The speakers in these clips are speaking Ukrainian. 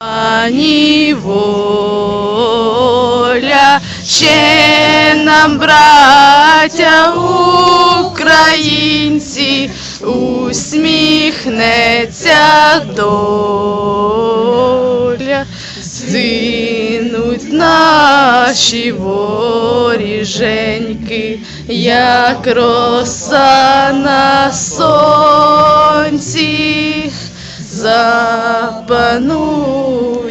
Пані воля, ще нам, браття українці, усміхнеться доля, згинуть наші воріженьки, як роса на сонці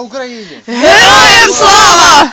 Слава Україні! Героям слава!